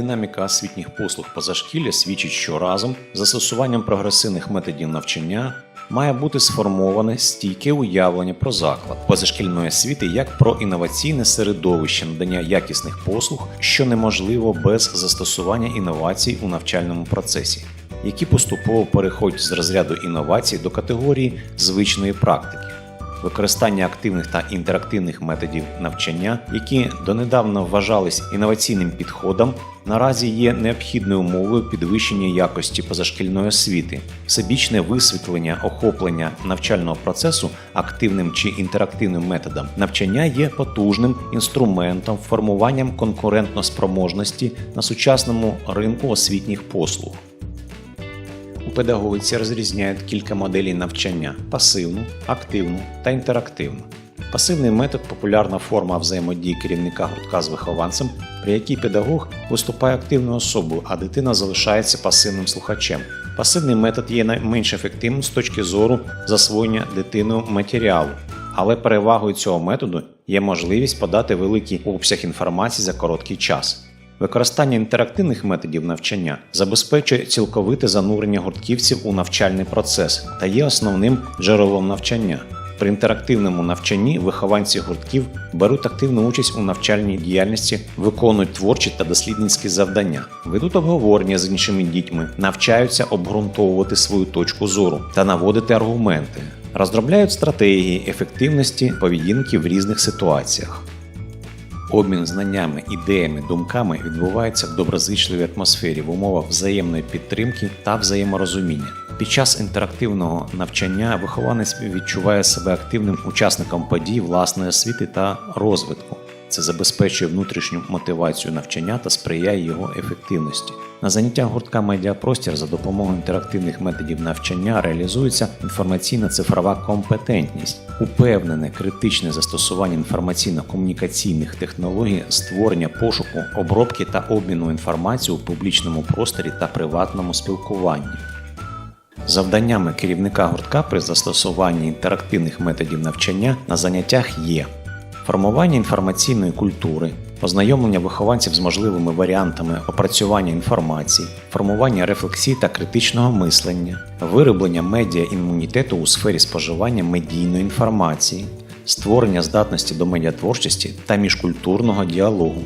динаміка освітніх послуг позашкілля свідчить, що разом з застосуванням прогресивних методів навчання має бути сформоване стійке уявлення про заклад позашкільної освіти як про інноваційне середовище надання якісних послуг, що неможливо без застосування інновацій у навчальному процесі, які поступово переходять з розряду інновацій до категорії звичної практики. Використання активних та інтерактивних методів навчання, які донедавна вважались інноваційним підходом, наразі є необхідною умовою підвищення якості позашкільної освіти. Всебічне висвітлення охоплення навчального процесу активним чи інтерактивним методом навчання є потужним інструментом формуванням конкурентноспроможності на сучасному ринку освітніх послуг. У педагогіці розрізняють кілька моделей навчання: пасивну, активну та інтерактивну. Пасивний метод популярна форма взаємодії керівника гуртка з вихованцем, при якій педагог виступає активною особою, а дитина залишається пасивним слухачем. Пасивний метод є найменш ефективним з точки зору засвоєння дитиною матеріалу, але перевагою цього методу є можливість подати великий обсяг інформації за короткий час. Використання інтерактивних методів навчання забезпечує цілковите занурення гуртківців у навчальний процес та є основним джерелом навчання. При інтерактивному навчанні вихованці гуртків беруть активну участь у навчальній діяльності, виконують творчі та дослідницькі завдання, ведуть обговорення з іншими дітьми, навчаються обґрунтовувати свою точку зору та наводити аргументи, розробляють стратегії ефективності поведінки в різних ситуаціях. Обмін знаннями, ідеями, думками відбувається в доброзичливій атмосфері в умовах взаємної підтримки та взаєморозуміння. Під час інтерактивного навчання вихованець відчуває себе активним учасником подій власної освіти та розвитку. Це забезпечує внутрішню мотивацію навчання та сприяє його ефективності. На заняттях гуртка Медіапростір за допомогою інтерактивних методів навчання реалізується інформаційно-цифрова компетентність, упевнене критичне застосування інформаційно-комунікаційних технологій, створення пошуку, обробки та обміну інформацією у публічному просторі та приватному спілкуванні. Завданнями керівника гуртка при застосуванні інтерактивних методів навчання на заняттях є формування інформаційної культури, ознайомлення вихованців з можливими варіантами опрацювання інформації, формування рефлексії та критичного мислення, вироблення медіа імунітету у сфері споживання медійної інформації, створення здатності до медіатворчості та міжкультурного діалогу.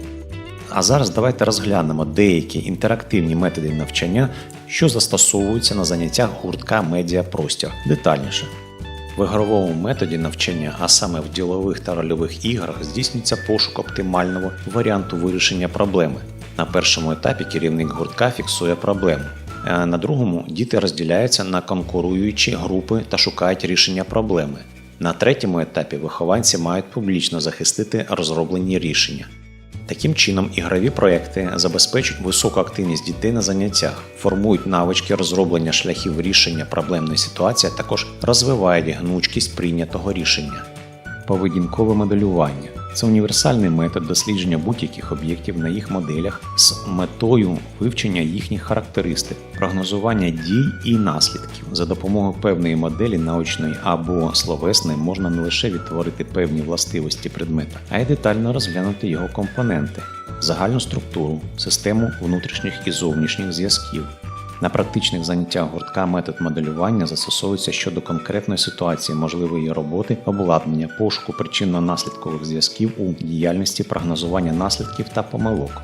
А зараз давайте розглянемо деякі інтерактивні методи навчання, що застосовуються на заняттях гуртка Медіапростір детальніше. В ігровому методі навчання, а саме в ділових та рольових іграх, здійснюється пошук оптимального варіанту вирішення проблеми. На першому етапі керівник гуртка фіксує проблему. а На другому діти розділяються на конкуруючі групи та шукають рішення проблеми. На третьому етапі вихованці мають публічно захистити розроблені рішення. Таким чином, ігрові проекти забезпечують високу активність дітей на заняттях, формують навички розроблення шляхів рішення проблемної ситуації, а також розвивають гнучкість прийнятого рішення. Поведінкове моделювання це універсальний метод дослідження будь-яких об'єктів на їх моделях з метою вивчення їхніх характеристик, прогнозування дій і наслідків. За допомогою певної моделі научної або словесної можна не лише відтворити певні властивості предмета, а й детально розглянути його компоненти, загальну структуру, систему внутрішніх і зовнішніх зв'язків. На практичних заняттях гуртка метод моделювання застосовується щодо конкретної ситуації, можливої роботи, обладнання, пошуку причинно-наслідкових зв'язків у діяльності прогнозування наслідків та помилок.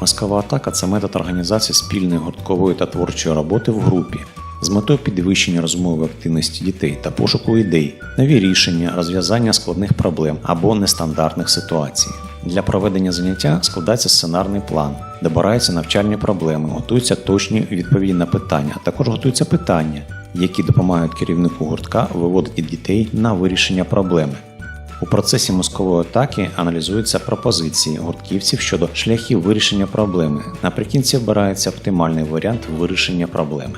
Мозкова атака це метод організації спільної гурткової та творчої роботи в групі з метою підвищення розмової активності дітей та пошуку ідей, нові рішення, розв'язання складних проблем або нестандартних ситуацій. Для проведення заняття складається сценарний план, добираються навчальні проблеми, готуються точні відповіді на питання, а також готуються питання, які допомагають керівнику гуртка виводити дітей на вирішення проблеми. У процесі мозкової атаки аналізуються пропозиції гуртківців щодо шляхів вирішення проблеми. Наприкінці обирається оптимальний варіант вирішення проблеми.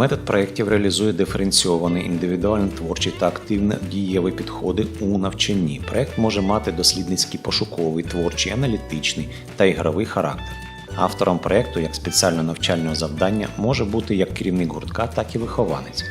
Метод проєктів реалізує диференційований, індивідуально творчий та активно дієві підходи у навчанні. Проєкт може мати дослідницький, пошуковий, творчий, аналітичний та ігровий характер. Автором проєкту як спеціально навчального завдання може бути як керівник гуртка, так і вихованець.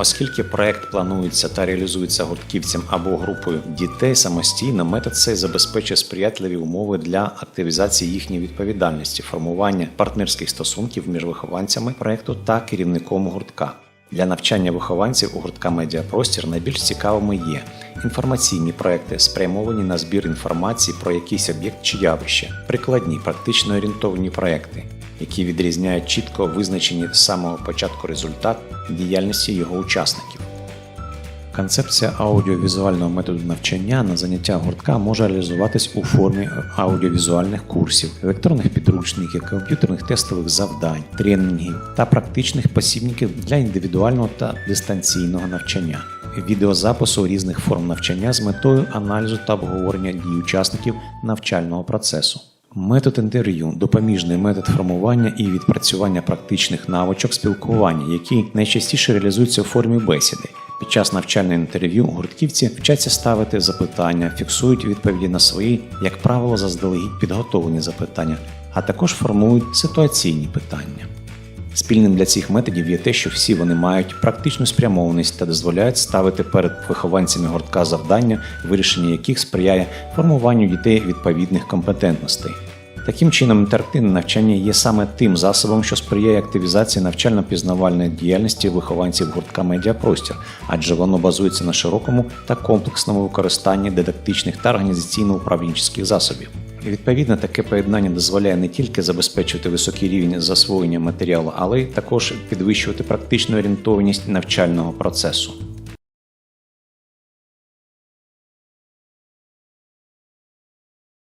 Оскільки проект планується та реалізується гуртківцям або групою дітей самостійно, метод цей забезпечує сприятливі умови для активізації їхньої відповідальності, формування партнерських стосунків між вихованцями проекту та керівником гуртка. Для навчання вихованців у гуртка Медіапростір найбільш цікавими є інформаційні проекти, спрямовані на збір інформації про якийсь об'єкт чи явище, прикладні, практично орієнтовані проекти, які відрізняють чітко визначені з самого початку результат діяльності його учасників. Концепція аудіовізуального методу навчання на заняття гуртка може реалізуватись у формі аудіовізуальних курсів, електронних підручників, комп'ютерних тестових завдань, тренінгів та практичних посібників для індивідуального та дистанційного навчання, відеозапису різних форм навчання з метою аналізу та обговорення дій учасників навчального процесу. Метод інтерв'ю допоміжний метод формування і відпрацювання практичних навичок спілкування, які найчастіше реалізуються у формі бесіди. Під час навчального інтерв'ю гуртківці вчаться ставити запитання, фіксують відповіді на свої, як правило, заздалегідь підготовлені запитання, а також формують ситуаційні питання. Спільним для цих методів є те, що всі вони мають практичну спрямованість та дозволяють ставити перед вихованцями гуртка завдання, вирішення яких сприяє формуванню дітей відповідних компетентностей. Таким чином, інтерактивне навчання є саме тим засобом, що сприяє активізації навчально-пізнавальної діяльності вихованців гуртка Медіапростір, адже воно базується на широкому та комплексному використанні дидактичних та організаційно-управлінчих засобів. Відповідно, таке поєднання дозволяє не тільки забезпечувати високий рівень засвоєння матеріалу, але й також підвищувати практичну орієнтованість навчального процесу.